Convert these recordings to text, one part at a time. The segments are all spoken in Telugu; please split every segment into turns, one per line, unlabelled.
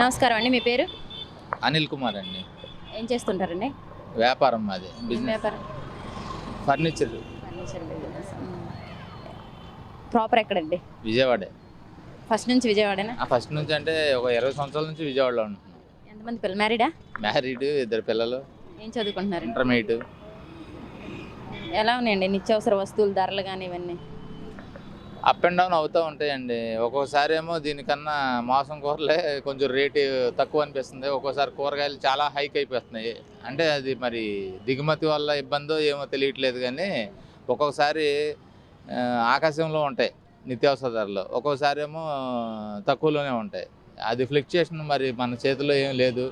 నమస్కారం అండి మీ పేరు?
అనిల్ కుమార్ అండి.
ఏం చేస్తుంటారండి?
వ్యాపారం మాది
ఏం
బిజినెస్
వ్యాపారం?
ఫర్నిచర్.
Furniture business. ప్రాపర్ ఎక్కడండి?
విజయవాడే.
ఫస్ట్ నుంచి విజయవాడేనా?
ఆ ఫస్ట్ నుంచి అంటే ఒక ఇరవై సంవత్సరాల నుంచి విజయవాడలో ఉంటున్నాం.
ఎంతమంది పిల్లలు మ్యారీడా?
మ్యారీడ్ ఇద్దరు పిల్లలు.
ఏం చదువుకుంటున్నారు?
ఇంటర్మీడియట్.
ఎలా ఉన్నాయండి? నిత్యావసర వస్తువులు ధరలు కానీ ఇవన్నీ?
అప్ అండ్ డౌన్ అవుతూ ఉంటాయండి. ఒక్కోసారి ఏమో దీనికన్నా మాంసం కూరలే కొంచెం రేటు తక్కువ అనిపిస్తుంది. ఒక్కోసారి కూరగాయలు చాలా హైక్ అయిపోతున్నాయి. అంటే అది మరి దిగుమతి వల్ల ఇబ్బందో ఏమో తెలియట్లేదు కానీ ఒక్కొక్కసారి ఆకాశంలో ఉంటాయి నిత్యావసర ధరలు. ఒక్కోసారి ఏమో తక్కువలోనే ఉంటాయి. అది ఫ్లిక్చుయేషన్ మరి మన చేతిలో ఏం లేదు.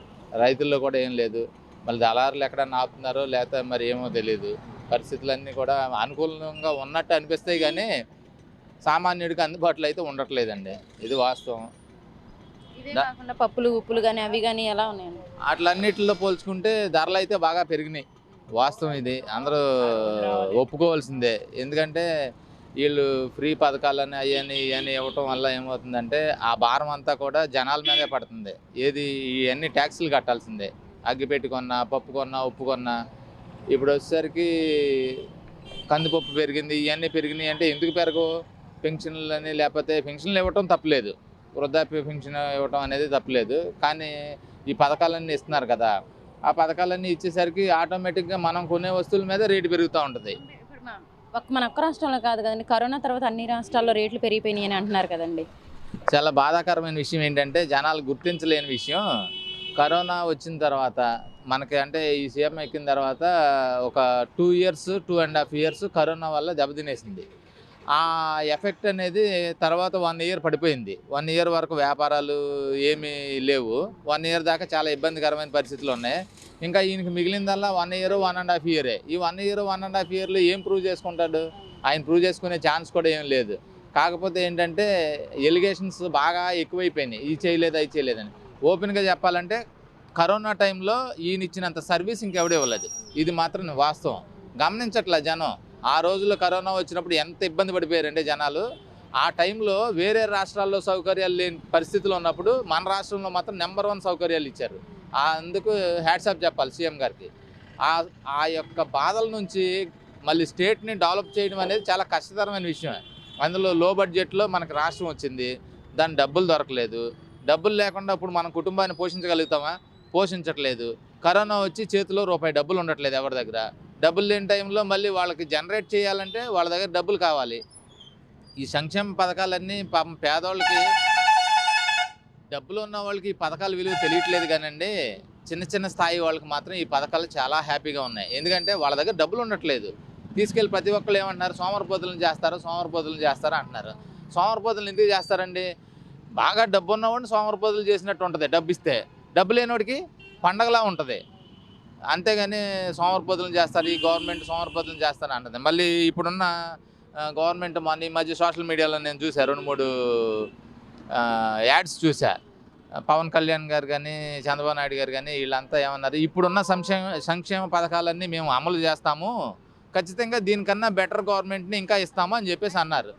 రైతుల్లో కూడా ఏం లేదు. మళ్ళీ దళారులు ఎక్కడన్నా ఆపుతున్నారో లేకపోతే మరి ఏమో తెలియదు పరిస్థితులన్నీ కూడా అనుకూలంగా ఉన్నట్టు అనిపిస్తాయి కానీ సామాన్యుడికి అందుబాటులో అయితే ఉండట్లేదండి. ఇది వాస్తవం.
కాకుండా పప్పులు ఉప్పులు కానీ అవి కానీ ఎలా ఉన్నాయండి?
వాటిలన్నిటిలో పోల్చుకుంటే ధరలు అయితే బాగా పెరిగినాయి. వాస్తవం ఇది. అందరూ ఒప్పుకోవాల్సిందే. ఎందుకంటే వీళ్ళు ఫ్రీ పథకాలని అవని ఇవన్నీ ఇవ్వటం వల్ల ఏమవుతుందంటే ఆ భారం అంతా కూడా జనాల మీదే పడుతుంది. ఏది ఇవన్నీ ట్యాక్సులు కట్టాల్సిందే. అగ్గిపెట్టి కొన్నా పప్పు కొన్నా ఉప్పు కొన్నా. ఇప్పుడు వచ్చేసరికి కందిపప్పు పెరిగింది ఇవన్నీ పెరిగినాయి అంటే ఎందుకు పెరగవు? పెన్షన్లు అని లేకపోతే పెన్షన్లు ఇవ్వటం తప్పలేదు. వృద్ధాప్య పెన్షన్ ఇవ్వటం అనేది తప్పలేదు. కానీ ఈ పథకాలన్నీ ఇస్తున్నారు కదా ఆ పథకాలన్నీ ఇచ్చేసరికి ఆటోమేటిక్గా మనం కొనే వస్తువుల మీద రేటు పెరుగుతూ ఉంటుంది.
మన ఒక్క రాష్ట్రంలో కాదు కదండి కరోనా తర్వాత అన్ని రాష్ట్రాల్లో రేట్లు పెరిగిపోయినాయి అని అంటున్నారు కదండి.
చాలా బాధాకరమైన విషయం ఏంటంటే జనాలు గుర్తించలేని విషయం. కరోనా వచ్చిన తర్వాత మనకి అంటే ఈ సీఎం ఎక్కిన తర్వాత ఒక two years two and half years corona వల్ల దెబ్బతినేసింది. ఆ ఎఫెక్ట్ అనేది తర్వాత వన్ ఇయర్ పడిపోయింది. వన్ ఇయర్ వరకు వ్యాపారాలు ఏమీ లేవు. వన్ ఇయర్ దాకా చాలా ఇబ్బందికరమైన పరిస్థితులు ఉన్నాయి. ఇంకా ఈయనకి మిగిలిందల్లా one year one and half ఇయరే. ఈ one year one and half ఇయర్లో ఏం ప్రూవ్ చేసుకుంటాడు? ఆయన ప్రూవ్ చేసుకునే ఛాన్స్ కూడా ఏం లేదు. కాకపోతే ఏంటంటే ఎలిగేషన్స్ బాగా ఎక్కువైపోయినాయి. ఇది చేయలేదు అది చేయలేదని ఓపెన్గా చెప్పాలంటే కరోనా టైంలో ఈయన ఇచ్చినంత సర్వీస్ ఇంకెవడే ఇవ్వలేదు. ఇది మాత్రం వాస్తవం. గమనించట్లే జనం. ఆ రోజుల్లో కరోనా వచ్చినప్పుడు ఎంత ఇబ్బంది పడిపోయారంటే జనాలు ఆ టైంలో వేరే రాష్ట్రాల్లో సౌకర్యాలు లేని పరిస్థితులు ఉన్నప్పుడు మన రాష్ట్రంలో మాత్రం నెంబర్ వన్ సౌకర్యాలు ఇచ్చారు. ఆ అందుకు హ్యాట్సాప్ చెప్పాలి సీఎం గారికి. ఆ ఆ యొక్క బాధల నుంచి మళ్ళీ స్టేట్ని డెవలప్ చేయడం అనేది చాలా కష్టతరమైన విషయమే. అందులో లో బడ్జెట్లో మనకు రాష్ట్రం వచ్చింది దాని డబ్బులు దొరకలేదు. డబ్బులు లేకుండా ఇప్పుడు మన కుటుంబాన్ని పోషించగలుగుతామా? పోషించట్లేదు. కరోనా వచ్చి చేతిలో రూపాయి డబ్బులు ఉండట్లేదు ఎవరి దగ్గర. డబ్బులు లేని టైంలో మళ్ళీ వాళ్ళకి జనరేట్ చేయాలంటే వాళ్ళ దగ్గర డబ్బులు కావాలి. ఈ సంక్షేమ పథకాలన్నీ పాపం పేదవాళ్ళకి డబ్బులు ఉన్న వాళ్ళకి ఈ పథకాల విలువ తెలియట్లేదు కానండి. చిన్న చిన్న స్థాయి వాళ్ళకి మాత్రం ఈ పథకాలు చాలా హ్యాపీగా ఉన్నాయి. ఎందుకంటే వాళ్ళ దగ్గర డబ్బులు ఉండట్లేదు. తీసుకెళ్ళి ప్రతి ఒక్కళ్ళు ఏమంటున్నారు? సోమరపోతులను చేస్తారు? సోమరపోతులను చేస్తారు? అంటున్నారు. సోమరపోతులను ఎందుకు చేస్తారండి? బాగా డబ్బు ఉన్నవాడిని సోమరపోతులు చేసినట్టు ఉంటుంది డబ్బు ఇస్తే డబ్బు లేనివాడికి పండగలా ఉంటుంది. అంతేగాని సోమరపోతులను చేస్తారు ఈ గవర్నమెంట్ సోమరపోతులను చేస్తాను అంటుంది మళ్ళీ ఇప్పుడున్న గవర్నమెంట్ మన ఈ మధ్య సోషల్ మీడియాలో నేను చూసా రెండు మూడు యాడ్స్ చూసా పవన్ కళ్యాణ్ గారు కానీ చంద్రబాబు నాయుడు గారు కానీ వీళ్ళంతా ఏమన్నారు ఇప్పుడున్న సంక్షేమ సంక్షేమ పథకాలన్నీ మేము అమలు చేస్తాము ఖచ్చితంగా దీనికన్నా బెటర్ గవర్నమెంట్ని ఇంకా ఇస్తాము అని చెప్పేసి అన్నారు.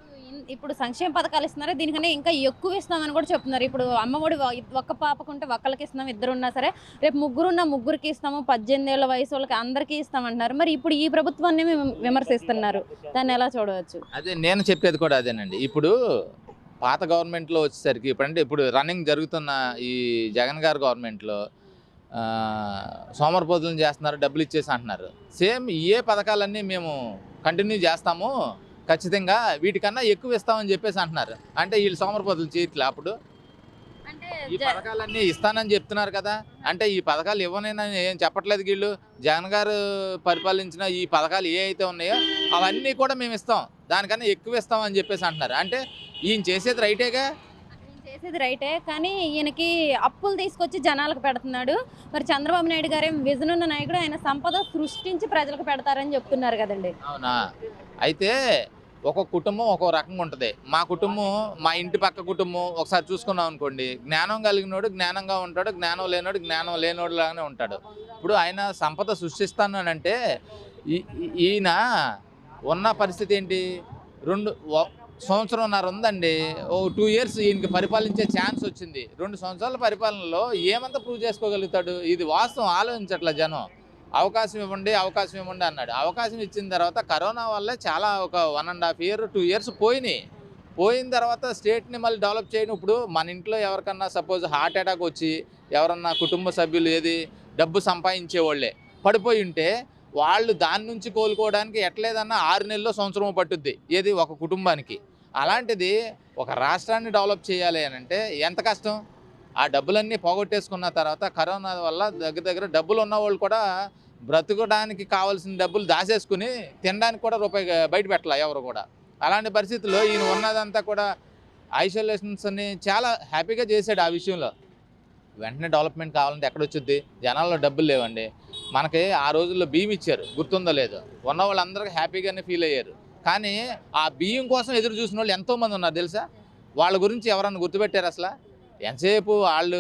ఇప్పుడు సంక్షేమ పథకాలు ఇస్తున్నారు దీనికన్నా ఇంకా ఎక్కువ ఇస్తామని కూడా చెప్తున్నారు. ఇప్పుడు అమ్మఒడి ఒక్క పాపకుంటే ఒక్కరికి ఇస్తున్నాం ఇద్దరు ఉన్నా సరే రేపు ముగ్గురు ఉన్న ముగ్గురికి ఇస్తాము పద్దెనిమిది ఏళ్ళ వయసు వాళ్ళకి అందరికీ ఇస్తామంటున్నారు. మరి ఇప్పుడు ఈ ప్రభుత్వాన్ని విమర్శిస్తున్నారు. దాన్ని ఎలా చూడవచ్చు?
అదే నేను చెప్పేది కూడా అదేనండి. ఇప్పుడు పాత గవర్నమెంట్లో వచ్చేసరికి ఇప్పుడంటే ఇప్పుడు రన్నింగ్ జరుగుతున్న ఈ జగన్ గారు గవర్నమెంట్లో సోమరపోతులను చేస్తున్నారు డబ్బులు ఇచ్చేసి అంటున్నారు. సేమ్ ఏ పథకాలన్నీ మేము కంటిన్యూ చేస్తాము ఖచ్చితంగా వీటికన్నా ఎక్కువ ఇస్తామని చెప్పేసి అంటున్నారు. అంటే వీళ్ళు సోమరపోతులు చేయట్లే అప్పుడు.
అంటే
ఈ పథకాలన్నీ ఇస్తానని చెప్తున్నారు కదా. అంటే ఈ పథకాలు ఇవ్వనని ఏం చెప్పట్లేదు వీళ్ళు. జగన్ గారు పరిపాలించిన ఈ పథకాలు ఏ అయితే ఉన్నాయో అవన్నీ కూడా మేము ఇస్తాం. దానికన్నా ఎక్కువ ఇస్తాం అని చెప్పేసి అంటున్నారు. అంటే ఈయన చేసేది రైటేగా?
చేసేది రైటే. కానీ ఈయనకి అప్పులు తీసుకొచ్చి జనాలకు పెడుతున్నాడు. మరి చంద్రబాబు నాయుడు గారేం విజన్ ఉన్న నాయకుడు. ఆయన సంపద సృష్టించి ప్రజలకు పెడతారని చెప్తున్నారు కదండి.
అవునా? అయితే ఒక కుటుంబం ఒక రకంగా ఉంటుంది. మా కుటుంబం మా ఇంటి పక్క కుటుంబం ఒకసారి చూసుకున్నాం అనుకోండి జ్ఞానం కలిగినోడు జ్ఞానంగా ఉంటాడు జ్ఞానం లేనోడు జ్ఞానం లేనోడు లాగానే ఉంటాడు. ఇప్పుడు ఆయన సంపద సృష్టిస్తాను అంటే ఈ- ఈయన ఉన్న పరిస్థితి ఏంటి? రెండు సంవత్సరంన్నర ఉందండి. ఓ టూ ఇయర్స్ ఈయనకి పరిపాలించే ఛాన్స్ వచ్చింది. రెండు సంవత్సరాల పరిపాలనలో ఏమంతా ప్రూవ్ చేసుకోగలుగుతాడు? ఇది వాస్తవం. ఆలోచించట్ల జనం. అవకాశం ఇవ్వండి అవకాశం ఇవ్వండి అన్నాడు. అవకాశం ఇచ్చిన తర్వాత కరోనా వల్లే చాలా ఒక one and half year two years పోయినాయి. పోయిన తర్వాత స్టేట్ని మళ్ళీ డెవలప్ చేయడం ఇప్పుడు మన ఇంట్లో ఎవరికన్నా సపోజ్ హార్ట్ అటాక్ వచ్చి ఎవరన్నా కుటుంబ సభ్యులు ఏది డబ్బు సంపాదించే వాళ్ళే పడిపోయి ఉంటే వాళ్ళు దాని నుంచి కోలుకోవడానికి ఎట్లేదన్నా ఆరు నెలల్లో సంవత్సరం పట్టుద్ది. ఏది? ఒక కుటుంబానికి. అలాంటిది ఒక రాష్ట్రాన్ని డెవలప్ చేయాలి అని అంటే ఎంత కష్టం? ఆ డబ్బులన్నీ పోగొట్టేసుకున్న తర్వాత కరోనా వల్ల దగ్గర దగ్గర డబ్బులు ఉన్న వాళ్ళు కూడా బ్రతకడానికి కావాల్సిన డబ్బులు దాచేసుకుని తినడానికి కూడా రూపాయి బయట పెట్టాల ఎవరు కూడా. అలాంటి పరిస్థితుల్లో ఈయన ఉన్నదంతా కూడా ఐసోలేషన్స్ని చాలా హ్యాపీగా చేశాడు ఆ విషయంలో. వెంటనే డెవలప్మెంట్ కావాలంటే ఎక్కడ వచ్చుద్ది జనాల్లో డబ్బులు లేవండి. మనకి ఆ రోజుల్లో బియ్యం ఇచ్చారు. గుర్తుందో లేదో? ఉన్న వాళ్ళందరికీ హ్యాపీగానే ఫీల్ అయ్యారు. కానీ ఆ బియ్యం కోసం ఎదురు చూసిన వాళ్ళు ఎంతోమంది ఉన్నారు తెలుసా? వాళ్ళ గురించి ఎవరన్నా గుర్తుపెట్టారు అసలు? ఎంతసేపు వాళ్ళు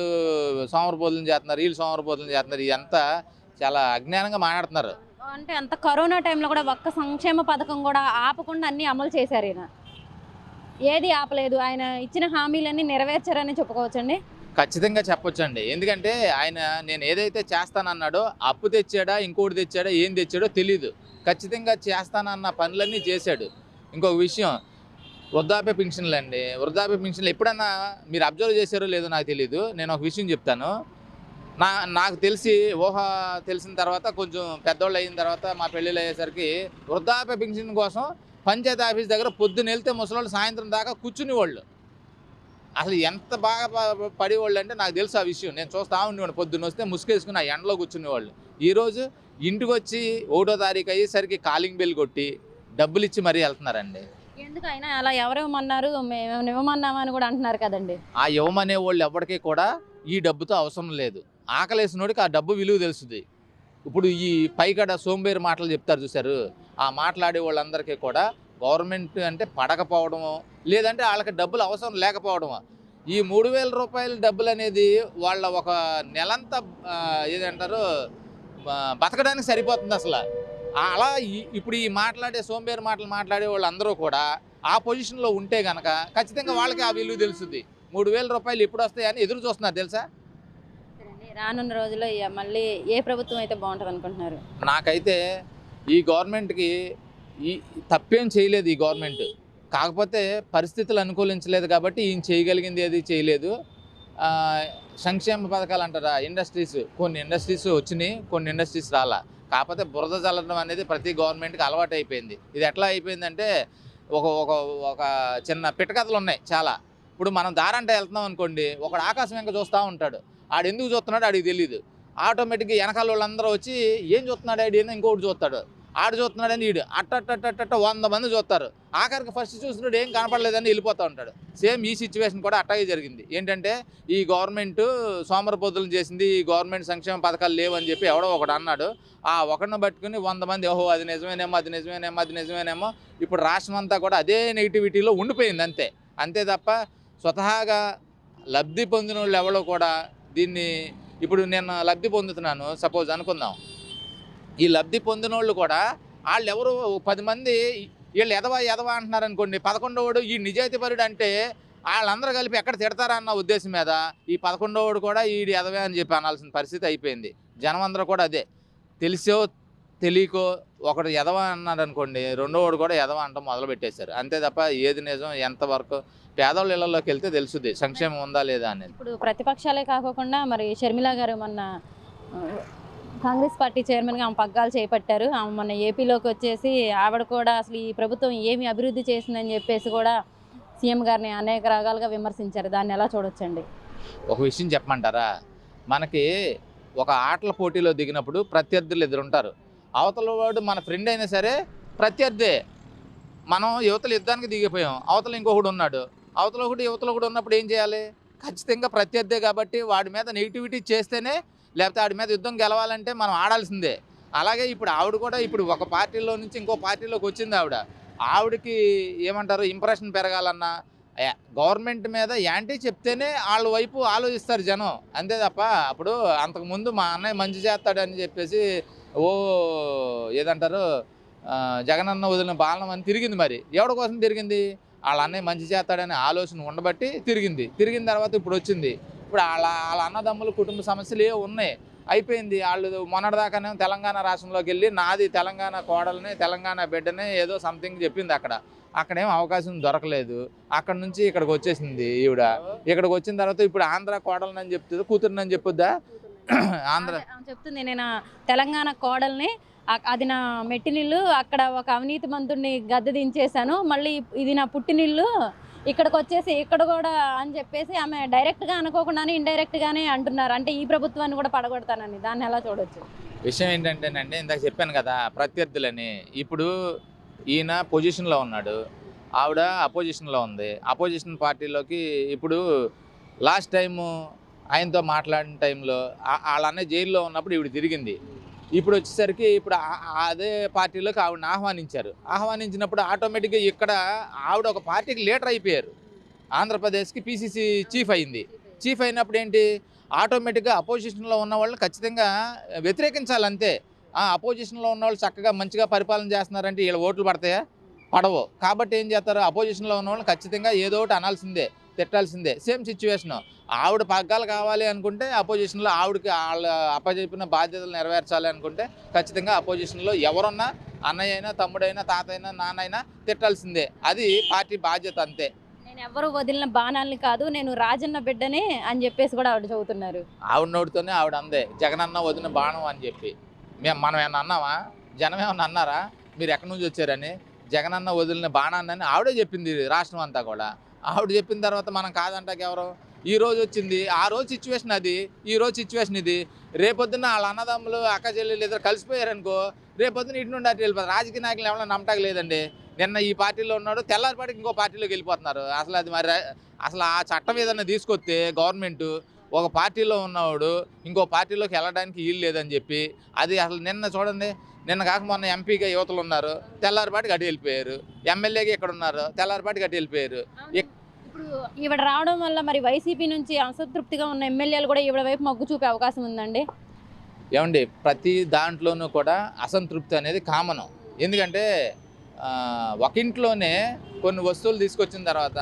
సోమరపోతులు చేస్తున్నారు వీళ్ళు సోమరపోతులు చేస్తున్నారు ఇదంతా చాలా అజ్ఞానంగా మాట్లాడుతున్నారు.
అంటే అంత కరోనా టైంలో కూడా ఒక్క సంక్షేమ పథకం కూడా ఆపకుండా అన్ని అమలు చేశారు ఈయన. ఏది ఆపలేదు ఆయన ఇచ్చిన హామీలన్నీ నెరవేర్చారని చెప్పుకోవచ్చండి?
ఖచ్చితంగా చెప్పొచ్చండి. ఎందుకంటే ఆయన నేను ఏదైతే చేస్తానన్నాడో అప్పు తెచ్చాడా ఇంకోటి తెచ్చాడా ఏం తెచ్చాడో తెలియదు ఖచ్చితంగా చేస్తానన్న పనులన్నీ చేశాడు. ఇంకొక విషయం వృద్ధాప్య పెన్షన్లు అండి. వృద్ధాప్య పెన్షన్లు ఎప్పుడన్నా మీరు అబ్జర్వ్ చేశారో లేదో నాకు తెలియదు నేను ఒక విషయం చెప్తాను. నా నాకు తెలిసి ఊహ తెలిసిన తర్వాత కొంచెం పెద్దోళ్ళు అయిన తర్వాత మా పెళ్ళిళ్ళు అయ్యేసరికి వృద్ధాప్య పెన్షన్ కోసం పంచాయతీ ఆఫీస్ దగ్గర పొద్దున్న వెళ్తే ముసలోళ్ళు సాయంత్రం దాకా కూర్చుని వాళ్ళు అసలు ఎంత బాగా ప- పడేవాళ్ళు అంటే నాకు తెలుసు ఆ విషయం. నేను చూస్తూ ఉండేవాడు పొద్దున్న వస్తే ముసుకేసుకుని ఆ ఎండలో కూర్చునేవాళ్ళు. ఈరోజు ఇంటికి వచ్చి ఒకటో తారీఖు అయ్యేసరికి కాలింగ్ బెల్ కొట్టి డబ్బులు ఇచ్చి మరీ వెళ్తున్నారండి.
ఎందుకు అయినా అలా ఎవరేమన్నారు మేము ఇవ్వమన్నామా అని కూడా అంటున్నారు కదండి.
ఆ ఇవ్వమనే వాళ్ళు ఎవరికీ కూడా ఈ డబ్బుతో అవసరం లేదు. ఆకలేసినోడికి ఆ డబ్బు విలువ తెలుస్తుంది ఇప్పుడు ఈ పైకడ సోంబేరు మాటలు చెప్తారు చూసారు ఆ మాట్లాడే వాళ్ళందరికీ కూడా గవర్నమెంట్ అంటే పడకపోవడము లేదంటే వాళ్ళకి డబ్బులు అవసరం లేకపోవడము ఈ మూడు వేల రూపాయల డబ్బులు అనేది వాళ్ళ ఒక నెలంతా ఏదంటారు బతకడానికి సరిపోతుంది అసలు. అలా ఇప్పుడు ఈ మాట్లాడే సోంబేరు మాటలు మాట్లాడే వాళ్ళందరూ కూడా ఆ పొజిషన్లో ఉంటే గనక ఖచ్చితంగా వాళ్ళకి ఆ విలువ తెలుస్తుంది. మూడు వేల రూపాయలు ఎప్పుడు వస్తాయని ఎదురు చూస్తున్నారు తెలుసా?
రానున్న రోజుల్లో మళ్ళీ ఏ ప్రభుత్వం అయితే బాగుంటుంది అనుకుంటున్నారు?
నాకైతే ఈ గవర్నమెంట్కి ఈ తప్పేం చేయలేదు ఈ గవర్నమెంట్. కాకపోతే పరిస్థితులు అనుకూలించలేదు కాబట్టి ఈయన చేయగలిగింది ఏది చేయలేదు. సంక్షేమ పథకాలు అంటారా ఇండస్ట్రీస్ కొన్ని ఇండస్ట్రీస్ వచ్చినాయి కొన్ని ఇండస్ట్రీస్ రాలా. కాకపోతే బురద చల్లడం అనేది ప్రతి గవర్నమెంట్కి అలవాటు అయిపోయింది. ఇది ఎట్లా అయిపోయిందంటే ఒక ఒక ఒక చిన్న పిట్టకథలు ఉన్నాయి చాలా. ఇప్పుడు మనం దారంటే వెళ్తున్నాం అనుకోండి ఒకడు ఆకాశం ఇంకా చూస్తూ ఉంటాడు. ఆడు ఎందుకు చూస్తున్నాడు ఆడికి తెలియదు ఆటోమేటిక్గా వెనకాల వాళ్ళందరూ వచ్చి ఏం చూస్తున్నాడు ఆడి? అని ఇంకోటి చూస్తాడు? ఆడు చూస్తున్నాడని ఈడు. అట్ట అట్ట వంద మంది చూస్తారు. ఆఖరికి ఫస్ట్ చూసినప్పుడు ఏం కనపడలేదని వెళ్ళిపోతూ ఉంటాడు. సేమ్ ఈ సిచ్యువేషన్ కూడా అట్టాగే జరిగింది. ఏంటంటే ఈ గవర్నమెంట్ సోమరపోతులు చేసింది ఈ గవర్నమెంట్ సంక్షేమ పథకాలు లేవని చెప్పి ఎవడో ఒకడు అన్నాడు. ఆ ఒకడిని పట్టుకుని వంద మంది ఓహో అది నిజమేనేమో అది నిజమేనేమో అది నిజమేనేమో ఇప్పుడు రాష్ట్రం అంతా కూడా అదే నెగిటివిటీలో ఉండిపోయింది అంతే. అంతే తప్ప స్వతహాగా లబ్ధి పొందిన వాళ్ళు ఎవరో కూడా దీన్ని ఇప్పుడు నేను లబ్ధి పొందుతున్నాను సపోజ్ అనుకుందాం. ఈ లబ్ధి పొందిన వాళ్ళు కూడా వాళ్ళు ఎవరు పది మంది వీళ్ళు ఎదవా ఎదవా అంటున్నారు అనుకోండి పదకొండవడు ఈ నిజాయితీపరుడు అంటే వాళ్ళందరూ కలిపి ఎక్కడ తిడతారన్న ఉద్దేశం మీద ఈ పదకొండవడు కూడా ఈడు ఎదవే అని చెప్పి అనాల్సిన పరిస్థితి అయిపోయింది. జనం అందరూ కూడా అదే. తెలిసో తెలియకో ఒకడు ఎదవ అన్నాడు అనుకోండి రెండోవాడు కూడా ఎదవ అంటాం మొదలు పెట్టేశారు అంతే తప్ప ఏది నిజం ఎంతవరకు పేదవాళ్ళ ఇళ్ళలోకి వెళ్తే తెలుస్తుంది సంక్షేమం ఉందా లేదా అనేది.
ఇప్పుడు ప్రతిపక్షాలే కాకుండా మరి షర్మిల గారు మొన్న కాంగ్రెస్ పార్టీ చైర్మన్గా ఆమె పగ్గాలు చేపట్టారు. ఆమె మొన్న ఏపీలోకి వచ్చేసి ఆవిడ కూడా అసలు ఈ ప్రభుత్వం ఏమి అభివృద్ధి చేసిందని చెప్పేసి కూడా సీఎం గారిని అనేక రకాలుగా విమర్శించారు. దాన్ని ఎలా చూడొచ్చండి?
ఒక విషయం చెప్పమంటారా? మనకి ఒక ఆటల పోటీలో దిగినప్పుడు ప్రత్యర్థులు ఎదురుంటారు. అవతల వాడు మన ఫ్రెండ్ అయినా సరే ప్రత్యర్థే. మనం యువతలు యుద్ధానికి దిగిపోయాం. అవతల ఇంకొకడు ఉన్నాడు. అవతల ఒకటి యువతలు ఒకటి ఉన్నప్పుడు ఏం చేయాలి? ఖచ్చితంగా ప్రత్యర్థే కాబట్టి వాడి మీద నెగిటివిటీ చేస్తేనే లేకపోతే ఆడి మీద యుద్ధం గెలవాలంటే మనం ఆడాల్సిందే. అలాగే ఇప్పుడు ఆవిడ కూడా ఇప్పుడు ఒక పార్టీలో నుంచి ఇంకో పార్టీలోకి వచ్చింది ఆవిడ. ఆవిడకి ఏమంటారు ఇంప్రెషన్ పెరగాలన్నా గవర్నమెంట్ మీద యాంటీ చెప్తేనే వాళ్ళ వైపు ఆలోచిస్తారు జనం. అంతే తప్ప అప్పుడు అంతకుముందు మా అన్నయ్య మంచి చేస్తాడని చెప్పేసి ఓ ఏదంటారు జగనన్న వదిలిన బాలనం అని తిరిగింది మరి. ఎవడి కోసం తిరిగింది? వాళ్ళ అన్నయ్య మంచి చేస్తాడనే ఆలోచన ఉండబట్టి తిరిగింది. తిరిగిన తర్వాత ఇప్పుడు వచ్చింది. ఇప్పుడు వాళ్ళ వాళ్ళ అన్నదమ్ముల కుటుంబ సమస్యలు ఏ ఉన్నాయి. అయిపోయింది. వాళ్ళు మొన్నటిదాకానే తెలంగాణ రాష్ట్రంలోకి వెళ్ళి నాది తెలంగాణ కోడల్ని తెలంగాణ బిడ్డని ఏదో సంథింగ్ చెప్పింది అక్కడ. అక్కడేం అవకాశం దొరకలేదు. అక్కడ నుంచి ఇక్కడికి వచ్చేసింది ఈవిడ. ఇక్కడికి వచ్చిన తర్వాత ఇప్పుడు ఆంధ్ర కోడలని అని చెప్తుంది కూతురుని అని చెప్పుద్దా? ఆంధ్ర
చెప్తుంది నేను తెలంగాణ కోడల్ని అది నా మెట్టినిల్లు అక్కడ ఒక అవినీతి మంతుడిని గద్దె దించేశాను. మళ్ళీ ఇది నా పుట్టినిల్లు ఇక్కడికి వచ్చేసి ఇక్కడ కూడా అని చెప్పేసి ఆమె డైరెక్ట్గా అనుకోకుండానే ఇండైరెక్ట్గానే అంటున్నారు. అంటే ఈ ప్రభుత్వాన్ని కూడా పడగొడతానని. దాన్ని ఎలా చూడొచ్చు?
విషయం ఏంటంటేనండి ఇందాక చెప్పాను కదా ప్రత్యర్థులని. ఇప్పుడు ఈయన పొజిషన్లో ఉన్నాడు. ఆవిడ అపోజిషన్లో ఉంది. అపోజిషన్ పార్టీలోకి ఇప్పుడు లాస్ట్ టైము ఆయనతో మాట్లాడిన టైంలో ఆ- వాళ్ళ అన్న జైల్లో ఉన్నప్పుడు ఇవి తిరిగింది. ఇప్పుడు వచ్చేసరికి ఇప్పుడు అదే పార్టీలోకి ఆవిడని ఆహ్వానించారు. ఆహ్వానించినప్పుడు ఆటోమేటిక్గా ఇక్కడ ఆవిడ ఒక పార్టీకి లీడర్ అయిపోయారు. ఆంధ్రప్రదేశ్కి పీసీసీ చీఫ్ అయింది. చీఫ్ అయినప్పుడు ఏంటి? ఆటోమేటిక్గా అపోజిషన్లో ఉన్న వాళ్ళని ఖచ్చితంగా వ్యతిరేకించాలి అంతే ఆ అపోజిషన్లో ఉన్న వాళ్ళు చక్కగా మంచిగా పరిపాలన చేస్తున్నారంటే వీళ్ళ ఓట్లు పడతాయా? పడవు. కాబట్టి ఏం చేస్తారు? అపోజిషన్లో ఉన్న వాళ్ళని ఖచ్చితంగా ఏదో ఒకటి అనాల్సిందే. తిట్టాల్సిందే. Same situation. ఆవిడ పగ్గాలు కావాలి అనుకుంటే అపోజిషన్లో ఆవిడకి వాళ్ళ అప్పచెప్పిన బాధ్యతలు నెరవేర్చాలి అనుకుంటే ఖచ్చితంగా అపోజిషన్లో ఎవరున్నా అన్నయ్య అయినా తమ్ముడైనా తాతైనా నాన్నైనా తిట్టాల్సిందే. అది పార్టీ బాధ్యత అంతే.
నేను ఎవరు వదిలిన బాణాలని కాదు నేను రాజన్న బిడ్డనే అని చెప్పేసి కూడా ఆవిడ చదువుతున్నారు
ఆవిడ నోటితోనే ఆవిడ అందే జగనన్న వదిన బాణం అని చెప్పి. మేము మనం ఏమన్నా అన్నామా? జనం ఏమన్నా అన్నారా? మీరు ఎక్కడి నుంచి వచ్చారని? జగనన్న వదిలిన బాణాన్ని ఆవిడే చెప్పింది రాష్ట్రం అంతా కూడా. ఆవిడ చెప్పిన తర్వాత మనం కాదంటాక ఎవరు? ఈ రోజు వచ్చింది ఆ రోజు సిచ్యువేషన్ అది ఈ రోజు సిచ్యువేషన్ ఇది. రేపొద్దున వాళ్ళ అన్నదమ్ములు అక్క చెల్లెలు ఇద్దరు కలిసిపోయారనుకో రేపొద్దున ఇటు నుండి అటు వెళ్ళిపోతారు. రాజకీయ నాయకులు ఏమైనా నమ్మటానికి లేదండి. నిన్న ఈ పార్టీలో ఉన్నాడు తెల్లారిపాటికి ఇంకో పార్టీలోకి వెళ్ళిపోతున్నారు. అసలు అది మరి అసలు ఆ చట్టం ఏదైనా తీసుకొస్తే గవర్నమెంట్ ఒక పార్టీలో ఉన్నవాడు ఇంకో పార్టీలోకి వెళ్ళడానికి వీలు లేదని చెప్పి అది అసలు నిన్న చూడండి నిన్న కాక మొన్న ఎంపీగా యువతలు ఉన్నారు తెల్లారిపాటికి అటు వెళ్ళిపోయారు. ఎమ్మెల్యేగా ఇక్కడ ఉన్నారు తెల్లారిపాటికి అటు వెళ్ళిపోయారు.
ఈవిడ రావడం వల్ల మరి వైసీపీ నుంచి అసంతృప్తిగా ఉన్న ఎమ్మెల్యేలు కూడా ఈవిడ వైపు మొగ్గు చూపే అవకాశం ఉందండి.
ఏమండి ప్రతి దాంట్లోనూ కూడా అసంతృప్తి అనేది కామనం. ఎందుకంటే ఒక ఇంట్లోనే కొన్ని వస్తువులు తీసుకొచ్చిన తర్వాత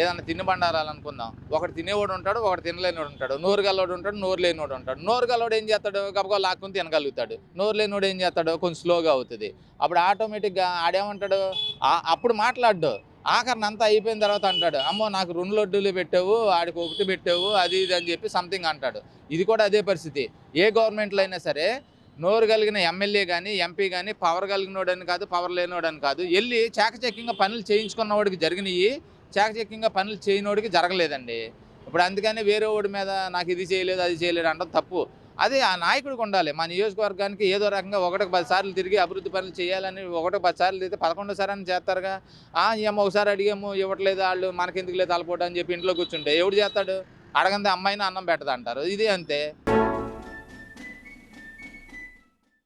ఏదైనా తినబండారాలు అనుకుందాం. ఒకటి తినేవాడు ఉంటాడు ఒకటి తినలేనివాడు ఉంటాడు. నోరు గల్లోడు ఉంటాడు నోరు లేనివాడు ఉంటాడు. నోరు గల్లోడు ఏం చేస్తాడు? గబగబా లాక్కుని తినగలుగుతాడు. నోరు లేనివాడు ఏం చేస్తాడు? కొంచెం స్లోగా అవుతుంది. అప్పుడు ఆటోమేటిక్గా ఆడేమంటాడు? అప్పుడు మాట్లాడ్డు. ఆఖరిని అంతా అయిపోయిన తర్వాత అంటాడు అమ్మో నాకు రెండు లడ్డూలు పెట్టావు ఆడికి ఒకటి పెట్టావు అది ఇది అని చెప్పి సంథింగ్ అంటాడు. ఇది కూడా అదే పరిస్థితి. ఏ గవర్నమెంట్లో అయినా సరే నోరు కలిగిన ఎమ్మెల్యే కానీ ఎంపీ కానీ పవర్ కలిగినోడని కాదు పవర్ లేనివాడని కాదు వెళ్ళి చాకచక్యంగా పనులు చేయించుకున్నవాడికి జరిగినాయి చాకచక్యంగా పనులు చేయనోడికి జరగలేదండి. ఇప్పుడు అందుకని వేరే వాడి మీద నాకు ఇది చేయలేదు అది చేయలేదు అంటే తప్పు. అదే ఆ నాయకుడికి ఉండాలి. మా నియోజకవర్గానికి ఏదో రకంగా ఒకటికి పది సార్లు తిరిగి అభివృద్ధి పనులు చేయాలని ఒకటికి పది సార్లు అయితే పదకొండో అని చేస్తారుగా. ఆ ఏమో ఒకసారి అడిగాము ఇవ్వట్లేదు వాళ్ళు మనకెందుకు లేదు తలపోటు అని చెప్పి ఇంట్లో కూర్చుంటే ఎవడు చేస్తాడు? అడగంది అమ్మాయిని అన్నం పెట్టదు అంటారు ఇది అంతే.